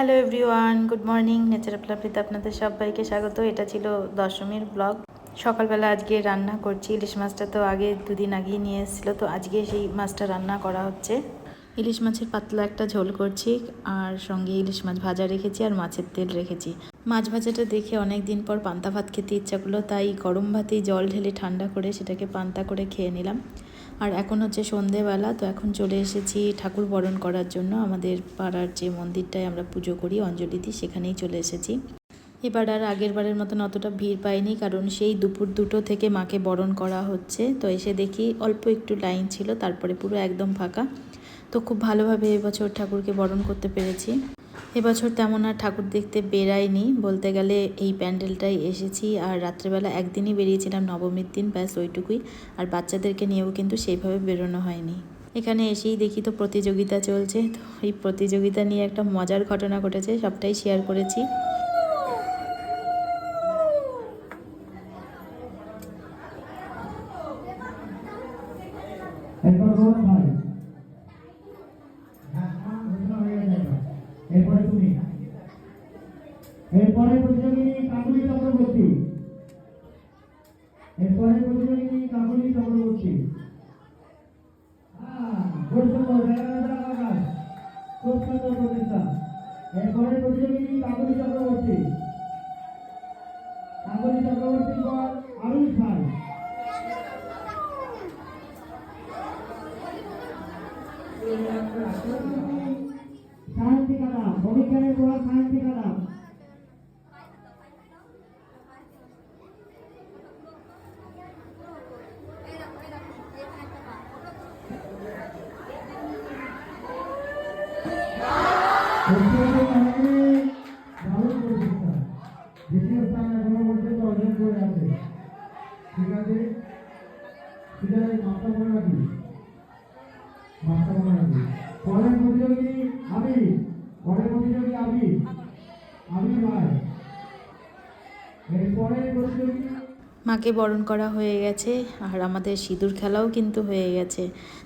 Hello everyone good morning nature প্লাপিতে আপনাদের সবাইকে স্বাগত। এটা ছিল দশমীর ব্লগ সকালবেলা আজকে রান্না করছি। ইলিশ মাছটা তো আগে দুদিন আগেই নিয়ে এসেছিল। তো আজকে সেই মাছটা রান্না করা হচ্ছে। ইলিশ মাছের পাতলা একটা ঝোল করছি আর সঙ্গে ইলিশ মাছ ভাজা রেখেছি আর মাছের তেল রেখেছি। মাছ ভাজাটা দেখে অনেক দিন পর পান্তা ভাত খেতে ইচ্ছা করল। তাই গরম ভাতেই জল ঢেলে ঠান্ডা করে সেটাকে পান্তা করে খেয়ে নিলাম। আর এখন হচ্ছে সন্ধেবেলা, তো এখন চলে এসেছি ঠাকুর বরণ করার জন্য। আমাদের পাড়ার যে মন্দিরটায় আমরা পুজো করি অঞ্জলি দিই সেখানেই চলে এসেছি। এবার আর আগের বারের মতন অতটা ভিড় পাইনি, কারণ সেই দুপুর দুটো থেকে মাকে বরণ করা হচ্ছে। তো এসে দেখি অল্প একটু লাইন ছিল, তারপরে পুরো একদম ফাঁকা। তো খুব ভালোভাবে এবছর ঠাকুরকে বরণ করতে পেরেছি। এবছর তেমন আর ঠাকুর দেখতে বেরাইনি বলতে গেলে এই প্যান্ডেলটাই এসেছি আর রাত্রেবেলা একদিনই বেরিয়েছিলাম নবমীর দিন, ব্যাস ওইটুকুই। আর বাচ্চাদেরকে নিয়েও কিন্তু সেইভাবে বেরোনো হয়নি। এখানে এসেই দেখি তো প্রতিযোগিতা চলছে। তো এই প্রতিযোগিতা নিয়ে একটা মজার ঘটনা ঘটেছে, সবটাই শেয়ার করেছি ঘোষণা হয়ে গেছে তুমি এরপরে প্রতিযোগিনী কাকুলি চক্রবর্তী। এরপরে প্রতিযোগিনী কাকুলি চক্রবর্তী। হ্যাঁ, খুব সুন্দর, জায়গা জায়গা জায়গা। খুব সুন্দর প্রচেষ্টা এরপরে প্রতিযোগিনী কাকুলি চক্রবর্তী। কাকুলি চক্রবর্তী পর আরুষ ভাই সাহিত্যিক আদাব অভিজ্ঞানের প্রভাব সাহিত্যিক আদাব দ্বিতীয় স্থান এখনও পর্যন্ত অর্জন করে আছে? ঠিক আছে আছে মাত্রা মনে রাখি প্রতিযোগী আমি আমি ভাই এরপরের প্রতিযোগী মাকে বরণ করা হয়ে গেছে আর আমাদের সিঁদুর খেলাও কিন্তু হয়ে গেছে।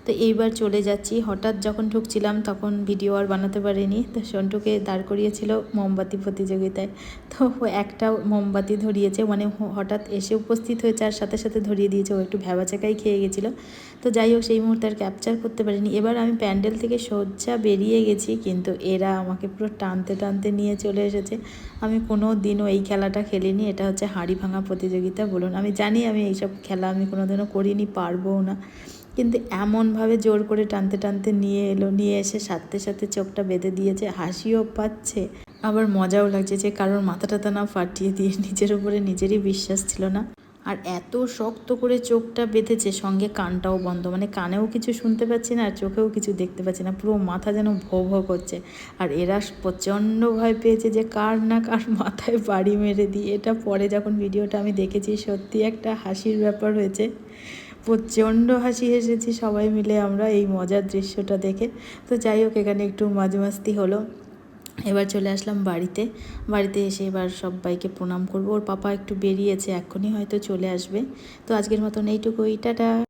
তো এইবার চলে যাচ্ছি। হঠাৎ যখন ঢুকছিলাম তখন ভিডিও আর বানাতে পারিনি। তো সন্টুকে দাঁড় করিয়েছিল মোমবাতি প্রতিযোগিতায়। তো একটা মোমবাতি ধরিয়েছে মানে হঠাৎ এসে উপস্থিত হয়েছে আর সাথে সাথে ধরিয়ে দিয়েছে। ও একটু ভ্যাবাচাকাই খেয়ে গেছিল। তো যাই হোক, সেই মুহূর্তে আর ক্যাপচার করতে পারিনি। এবার আমি প্যান্ডেল থেকে সজ্জা বেরিয়ে গেছি, কিন্তু এরা আমাকে পুরো টানতে টানতে নিয়ে চলে এসেছে। আমি কোনো দিনও এই খেলাটা খেলিনি। এটা হচ্ছে হাঁড়ি ভাঙা প্রতিযোগিতা বলুন। আমি জানি আমি এইসব খেলা আমি কোনোদিনও করিনি, পারবও না। কিন্তু এমনভাবে জোর করে টানতে টানতে নিয়ে এলো, নিয়ে এসে সাথে সাথে চোখটা বেঁধে দিয়েছে, হাসিও পাচ্ছে। আবার মজাও লাগছে যে কারোর মাথাটা টাথা না ফাটিয়ে দিয়ে নিজের উপরে নিজেরই বিশ্বাস ছিল না। আর এত শক্ত করে চোখটা বেঁধেছে, সঙ্গে কানটাও বন্ধ। মানে কানেও কিছু শুনতে পাচ্ছি না আর চোখেও কিছু দেখতে পাচ্ছি না। পুরো মাথা যেন ভো ভো করছে। আর এরা প্রচণ্ড ভয় পেয়েছে যে কার না কার মাথায় বাড়ি মেরে দিই এটা পরে যখন ভিডিওটা আমি দেখেছি, সত্যি একটা হাসির ব্যাপার হয়েছে। প্রচণ্ড হাসি হেসেছি সবাই মিলে আমরা এই মজার দৃশ্যটা দেখে। তো যাই হোক, এখানে একটু মাঝে মাস্তি হলো। এবার চলে আসলাম বাড়িতে। বাড়িতে এসে এবার সবাইকে প্রণাম করব। ওর পাপা একটু বেরিয়েছে এখনই হয়তো চলে আসবে। তো আজকের মতন এইটুকু টাটা!